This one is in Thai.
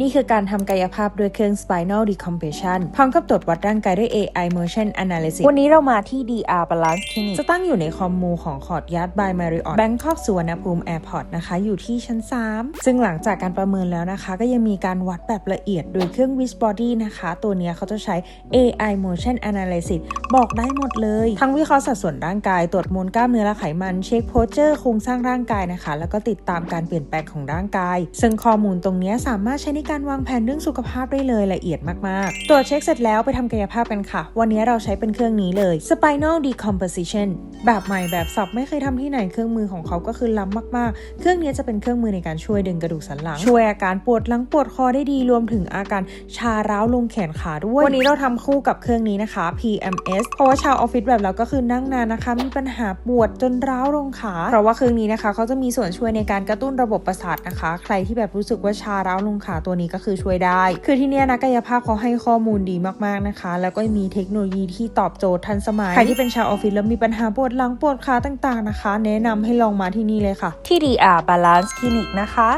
นี่คือการทำกายภาพด้วยเครื่อง spinal decompression พร้อมกับตรวจวัดร่างกายด้วย AI motion analysis วันนี้เรามาที่ DR Balance Clinic จะตั้งอยู่ในคอมมูของคอร์ดยัด by Marriott Bangkok สุวรรณภูมิ Airport นะคะ อยู่ที่ชั้น 3 ซึ่งหลังจากการประเมินแล้วนะคะ ก็ยังมีการวัดแบบละเอียดโดยเครื่อง Wiz Body นะคะ ตัวนี้เขาจะใช้ AI motion analysis บอกได้หมดเลย ทั้งวิเคราะห์สัดส่วนร่างกาย ตรวจมวลกล้ามเนื้อและไขมัน เช็คโพสเจอร์โครงสร้างร่างกายนะคะ แล้วก็ติดตามการเปลี่ยนแปลงของร่างกาย ซึ่งข้อมูลตรงนี้สามารถใช้ในการวางแผนเรื่องสุขภาพได้เลยละเอียดมากๆ ตรวจเช็คเสร็จแล้วไปทำกายภาพกันค่ะ วันนี้เราใช้เป็นเครื่องนี้เลย spinal decomposition แบบใหม่แบบสับไม่เคยทำที่ไหนเครื่องมือของเขาก็คือล้ำมากๆ เครื่องนี้จะเป็นเครื่องมือในการช่วยดึงกระดูกสันหลัง ช่วยอาการปวดหลังปวดคอได้ดีรวมถึงอาการชาร้าวลงแขนขาด้วย วันนี้เราทำคู่กับเครื่องนี้นะคะ PMS เพราะว่าชาวออฟฟิศแบบเราก็คือนั่งนานนะคะ มีปัญหาปวดจนร้าวลงขา เพราะว่าเครื่องนี้นะคะเขาจะมีส่วนช่วยในการกระตุ้นระบบประสาทนะคะ ใครที่แบบรู้สึกว่าชาร้าวลงขาตัวนี้ก็คือช่วยได้ คือที่เนี้ยนักกายภาพเขาให้ข้อมูลดีมากๆนะคะ แล้วก็มีเทคโนโลยีที่ตอบโจทย์ทันสมัย ใครที่เป็นชาวออฟฟิศแล้วมีปัญหาปวดหลังปวดขาต่างๆนะคะ แนะนำให้ลองมาที่นี่เลยค่ะ ที่ DR Balance Clinic นะคะ